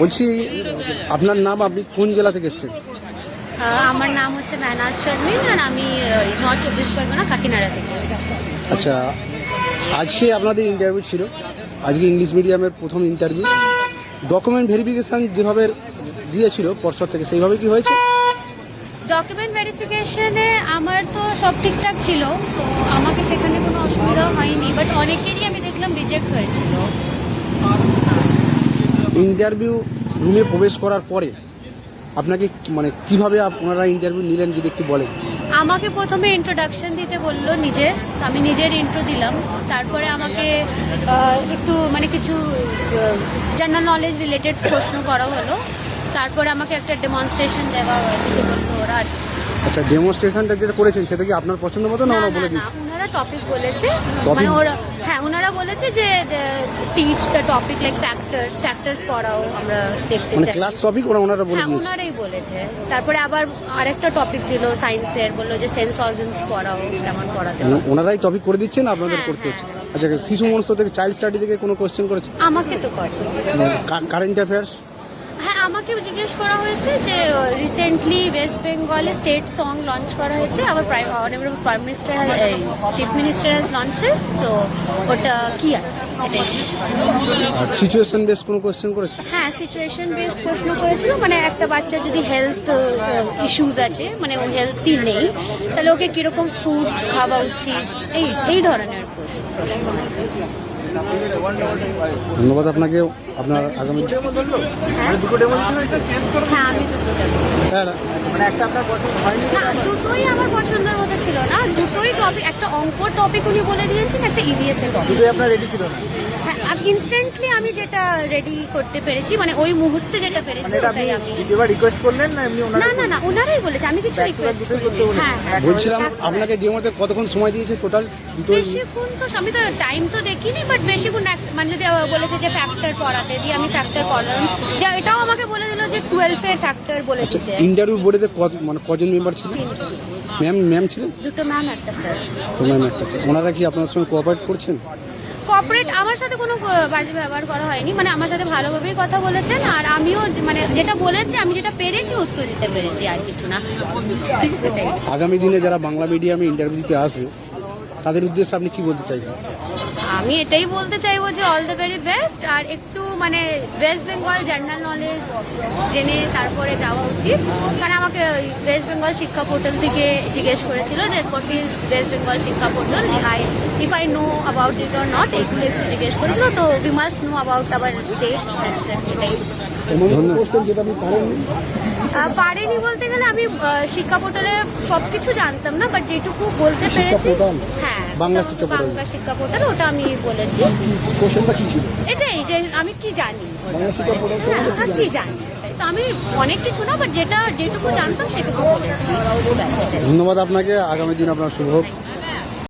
বলছি আপনার নাম আপনি কোন জেলা থেকে এসেছেন? আমার নাম হচ্ছে মেহনাজ শর্মিন আর আমি নর্থ চব্বিশ পরগনা কাকিনাড়া থেকে আচ্ছা আজকে আপনাদের ইন্টারভিউ ছিল। আজকে ইংলিশ মিডিয়ামের প্রথম ইন্টারভিউ ডকুমেন্ট ভেরিফিকেশান যেভাবে দিয়েছিল পর্ষদ থেকে সেইভাবে কি হয়েছে? ডকুমেন্ট ভেরিফিকেশনে আমার তো সব ঠিকঠাক ছিল তো আমাকে সেখানে কোনো অসুবিধা হয়নি বাট অনেকেরই আমি দেখলাম রিজেক্ট হয়েছিল। ইন্টারভিউ রুমে প্রবেশ করার পরে আপনাকে মানে কীভাবে আপনারা ইন্টারভিউ নিলেন, যদি একটু বলেন? আমাকে প্রথমে ইন্ট্রোডাকশন দিতে বলল নিজে। আমি নিজের ইন্ট্রো দিলাম। তারপরে আমাকে একটু মানে কিছু জেনারেল নলেজ রিলেটেড প্রশ্ন করা হলো। তারপরে আমাকে একটা ডেমনস্ট্রেশন দেওয়া বলল ওরা আর। আচ্ছা ডেমনস্ট্রেশনটা যেটা করেছেন সেটা কি আপনার পছন্দ মতো না ওরা বলে দিয়েছে? ওনারা টপিক বলেছে। মানে ওরা হ্যাঁ ওনারা বলেছে যে teach the topic like factors factors পড়াও আমরা দেখতে চাই। মানে ক্লাস টপিক ওরা ওনারা বলে হ্যাঁ দিয়েছে। ওনারাই বলেছে। তারপরে আবার আরেকটা টপিক দিল সায়েন্সের বলল যে সেন্স অর্গানস পড়াও কেমন পড়াতে। ওনারাই টপিক করে দিচ্ছেন আপনাদের হ্যাঁ, করতে হচ্ছে। হ্যাঁ। আচ্ছা শিশু মনস্ত থেকে চাইল্ড স্টাডি থেকে কোনো কোশ্চেন করেছে? আমাকে তো করে। কারেন্ট অ্যাফেয়ার্স হ্যাঁ আমাকে জিজ্ঞেস করা হয়েছে যে রিসেন্টলি ওয়েস্ট বেঙ্গলে স্টেট সং লঞ্চ করা হয়েছে। আবার prime honourable prime minister chief minister has launches তো ওটা কি আছে? আর সিচুয়েশন বেস কোনো কোশ্চেন করেছে? হ্যাঁ সিচুয়েশন বেসড প্রশ্ন করেছিল। মানে একটা বাচ্চার যদি হেলথ ইস্যুজ আছে মানে ও হেলথি নেই তাহলে ওকে কীরকম ফুড খাওয়া উচিত? এই এই ধরনের ধন্যবাদ আপনাকে আপনার আগামী হ্যাঁ? হ্যাঁ আমি দুটো দেবো। হ্যাঁ না, না দুটোই আমার পছন্দের মধ্যে ছিল না। দুটোই টপিক একটা অঙ্ক টপিক উনি বলে দিয়েছেন একটা ইভিএস এর টপিক আপনার রেডি ছিল না। ইনস্ট্যান্টলি আমি যেটা রেডি করতে পেরেছি মানে ওই মুহূর্তে যেটা পেরেছি মানে আপনি ওটাই আমি দ্বিতীয়বার রিকোয়েস্ট করলেন না এমনি ওনারা না না না ওনারাই বলেছে আমি কিছু রিকোয়েস্ট বলেছে। হ্যাঁ হ্যাঁ বলছিলাম। আপনাকে ডিএমওতে কতক্ষণ সময় দিয়েছে টোটাল বেশিক্ষণ তো আমি তো টাইম তো দেখিনি বাট বেশিক্ষণ মানে যদি বলেছে যে ফ্যাক্টর পড়াতে দিয়ে আমি ফ্যাক্টর পড়লাম। এটাও আমাকে বলে দিল যে টুয়েলভের ফ্যাক্টর বলে আচ্ছা দিতে। ইন্টারভিউ বোর্ডেতে কত মানে কজন মেম্বার ছিলেন ম্যাম ম্যাম ছিলেন? দুটো ম্যাম একটা স্যার তো ম্যাম একটা ছিল। ওনারা কি আপনার সঙ্গে কোঅপারেট করছেন? কর্পোরেট আমার সাথে কোনো বাজে ব্যবহার করা হয়নি। মানে আমার সাথে ভালোভাবেই কথা বলেছেন, আর আমিও মানে যেটা বলেছি, আমি যেটা পেরেছি উত্তর দিতে পেরেছি, আর কিছু না। আগামী দিনে যারা বাংলা মিডিয়ামে ইন্টারভিউ দিতে আসবে তাদের উদ্দেশ্যে আপনি কি বলতে চাইবেন? আমি এটাই বলতে চাইব যে অল দ্য ভেরি বেস্ট আর একটু মানে ওয়েস্ট বেঙ্গল জার্নাল নলেজ জেনে তারপরে যাওয়া উচিত। কারণ আমাকে ওয়েস্ট বেঙ্গল শিক্ষা পোর্টাল থেকে জিজ্ঞেস করেছিল যে what is West Bengal Shiksha portal I if I know about it or not এইগুলো একটু জিজ্ঞেস করেছিল। তো we must know about our state এটাই। যেটা আহ, পারিনি বলতে গেলে আমি শিক্ষা পোর্টালে সব কিছু জানতাম না বাট যেটুকু বলতে পেরেছি হ্যাঁ বাংলা শিক্ষা পোর্টাল? বাংলা শিক্ষা পোর্টাল ওটা আমি বলেছি। কোশ্চেনটা কি ছিল? এটাই যে আমি কি জানি? বাংলা শিক্ষা পোর্টাল হ্যাঁ সম্বন্ধে কি জানি? তো আমি অনেক কিছু না বাট যেটা যেটুকু জানতাম সেটুকু বলেছি। ধন্যবাদ আপনাকে আগামী দিন আপনার শুভ হোক।